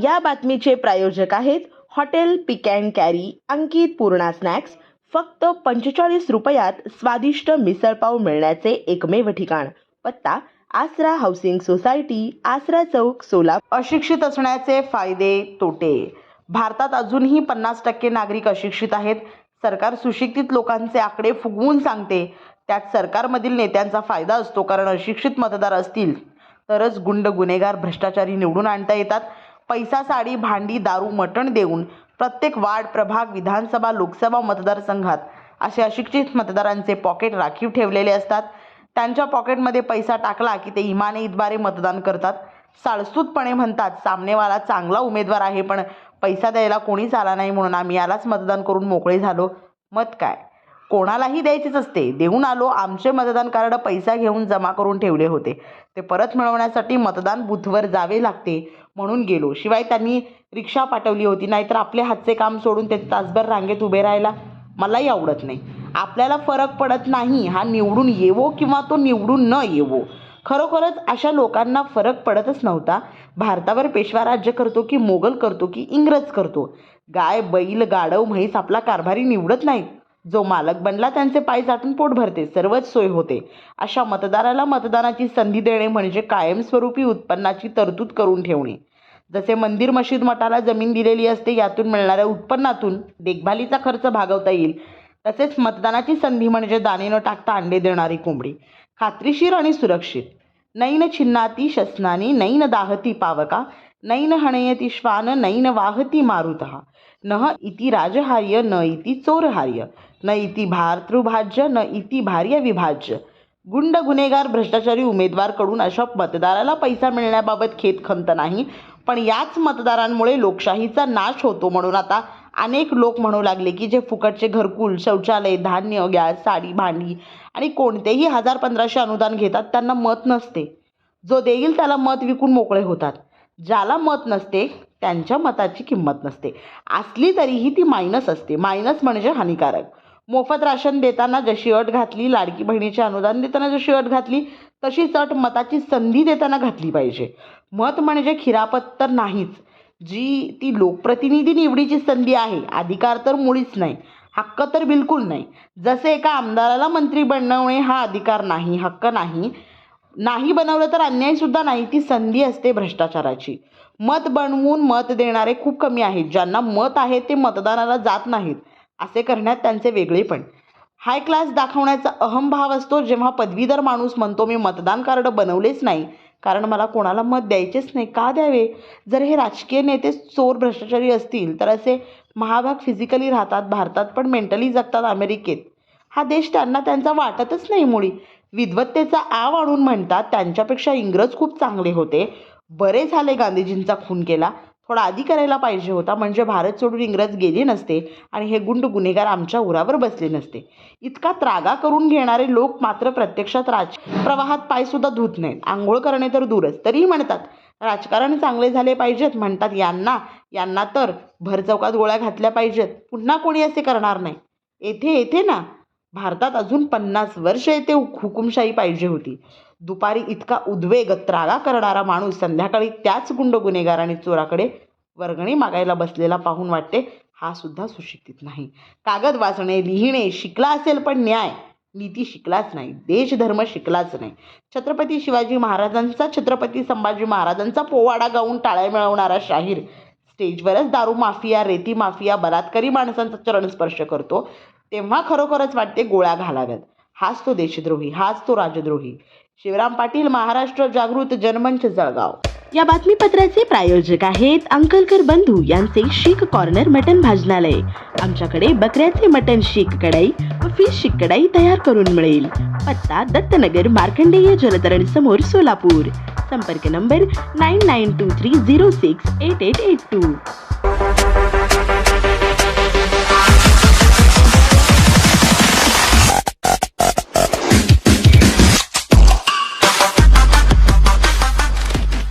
या बातमीचे प्रायोजक आहेत hotel pick and carry Ankit Purna snacks. फक्त पंचेचाळीस रुपयात स्वादिष्ट मिसळपाव मिळण्याचे एकमेव ठिकाण. पत्ता आसरा हाऊसिंग सोसायटी आसरा चौक सोलापूर. अशिक्षित असण्याचे फायदे तोटे. भारतात अजूनही पन्नास टक्के नागरिक अशिक्षित आहेत. सरकार सुशिक्षित लोकांचे आकडे फुगवून सांगते. त्यात सरकारमधील नेत्यांचा फायदा असतो कारण अशिक्षित मतदार असतील. तरच गुंड गुन्हेगार भ्रष्टाचारी निवडून आणता येतात. पैसा साडी भांडी दारू मटण देऊन प्रत्येक वार्ड प्रभाग विधानसभा लोकसभा मतदारसंघात असे अशिक्षित मतदारांचे पॉकेट राखीव ठेवलेले असतात. त्यांच्या पॉकेटमध्ये पैसा टाकला की ते इमानीद्वारे मतदान करतात. साळसूतपणे म्हणतात सामनेवाला चांगला उमेदवार आहे पण पैसा द्यायला कोणीच आला नाही म्हणून आम्ही यालाच मतदान करून मोकळे झालो. मत काय? कोणालाही द्यायचीच असते. देऊन आलो आमचे मतदान कार्ड पैसा घेऊन जमा करून ठेवले होते. ते परत मिळवण्यासाठी मतदान बूथवर जावे लागते म्हणून गेलो. शिवाय त्यांनी रिक्षा पाठवली होती नाहीतर आपले हातचे काम सोडून ते तासभर रांगेत उभे राहायला मलाही आवडत नाही. आपल्याला फरक पडत नाही हा निवडून येवो किंवा तो निवडून न येवो. खरोखरच अशा लोकांना फरक पडतच नव्हता. भारतावर पेशवा राज्य करतो की मोगल करतो की इंग्रज करतो? गाय बैल गाढव म्हैस आपला कारभारी निवडत नाहीत. जो मालक बनला त्यांचे पाय चाटून पोट भरते सर्वच सोय होते. अशा मतदाराला मतदानाची संधी देणे म्हणजे कायमस्वरूपी उत्पन्नाची तरतूद करून ठेवणे. जसे मंदिर मशीद मठाला जमीन दिलेली असते यातून मिळणाऱ्या उत्पन्नातून देखभालीचा खर्च भागवता येईल. तसेच मतदानाची संधी म्हणजे दाणे न टाकता अंडे देणारी कोंबडी. खात्रीशीर आणि सुरक्षित. नैन छिन्नाती शस्नानी नैन दाहती पावका नैन हणयती श्वान नैन वाहती मारुतः नह इति राजहार्य न इति चोरहार्य न इति भारतृभाज्य न इति भार्य विभाज्य गुंड गुन्हेगार भ्रष्टाचारी उमेदवारकडून अशा मतदाराला पैसा मिळण्याबाबत खेद खंत नाही पण याच मतदारांमुळे लोकशाहीचा नाश होतो म्हणून आता अनेक लोक म्हणू लागले की जे फुकटचे घरकुल शौचालय धान्य गॅस साडी भांडी आणि कोणतेही हजार पंधराशे अनुदान घेतात त्यांना मत नसते. जो देईल त्याला मत विकून मोकळे होतात. ज्याला मत नसते त्यांच्या मताची किंमत नसते. असली तरीही ती मायनस असते. मायनस म्हणजे हानिकारक. मोफत राशन देताना जशी अट घातली लाडकी बहिणीचे अनुदान देताना जशी अट घातली तशीच अट मताची संधी देताना घातली पाहिजे. मत म्हणजे खिरापत तर नाहीच. जी ती लोकप्रतिनिधी निवडीची संधी आहे अधिकार तर मुळीच नाही हक्क तर बिलकुल नाही. जसे एका आमदाराला मंत्री बनवणे हा अधिकार नाही हक्क नाही नाही बनवलं तर अन्यायसुद्धा नाही. ती संधी असते भ्रष्टाचाराची. मत बनवून मत देणारे खूप कमी आहेत. ज्यांना मत आहे ते मतदानाला जात नाहीत. असे करण्यात त्यांचे वेगळेपण हाय क्लास दाखवण्याचा अहमभाव असतो. जेव्हा पदवीधर माणूस म्हणतो मी मतदान कार्ड बनवलेच नाही. कारण मला कोणाला मत द्यायचेच नाही. का द्यावे? जर हे राजकीय नेते चोर भ्रष्टाचारी असतील तर असे महाभाग फिजिकली राहतात. भारतात पण मेंटली जगतात अमेरिकेत. हा देश त्यांना त्यांचा वाटतच नाही मुळी. विद्वत्तेचा आव आणून म्हणतात त्यांच्यापेक्षा इंग्रज खूप चांगले होते. बरे झाले गांधीजींचा खून केला. थोडा आधी करायला पाहिजे होता म्हणजे भारत सोडून इंग्रज गेले नसते आणि हे गुंड गुन्हेगार आमच्या उरावर बसले नसते. इतका त्रागा करून घेणारे लोक मात्र प्रत्यक्षात राज प्रवाहात पायसुद्धा धुत नाहीत. आंघोळ करणे तर दूरच. तरीही म्हणतात राजकारण चांगले झाले पाहिजेत. म्हणतात यांना यांना तर भरचौकात गोळ्या घातल्या पाहिजेत. पुन्हा कोणी असे करणार नाही? येथे येथे ना. भारतात अजून पन्नास वर्ष येथे हुकुमशाही पाहिजे होती. दुपारी इतका उद्वेग त्रागा करणारा माणूस संध्याकाळी त्याच गुंड गुन्हेगार आणि चोराकडे वर्गणी मागायला बसलेला पाहून वाटते हा सुद्धा सुशिक्षित नाही. कागद वाचणे लिहिणे शिकला असेल पण न्याय. नीती शिकलाच नाही. देशधर्म शिकलाच नाही. छत्रपती शिवाजी महाराजांचा छत्रपती संभाजी महाराजांचा पोवाडा गाऊन टाळ्या मिळवणारा शाहीर स्टेजवरच दारू माफिया रेती माफिया बलात्कारी माणसांचा चरणस्पर्श करतो. तेव्हा खरोखरच वाटते गोळ्या घालाव्यात. हाच तो देशद्रोही हाच तो राजद्रोही. शिवराम पाटील महाराष्ट्र जागृत जनमंच जळगाव. या बातमीपत्राचे प्रायोजक आहेत अंकलकर बंधू यांचे शीख कॉर्नर मटन भाजनालय. आमच्याकडे बकऱ्याचे मटन शीख कढाई व फिश शीख कढाई तयार करून मिळेल. पत्ता दत्तनगर मार्कंडेय जलतरण समोर सोलापूर. संपर्क number nine nine two three zero six eight eight eight two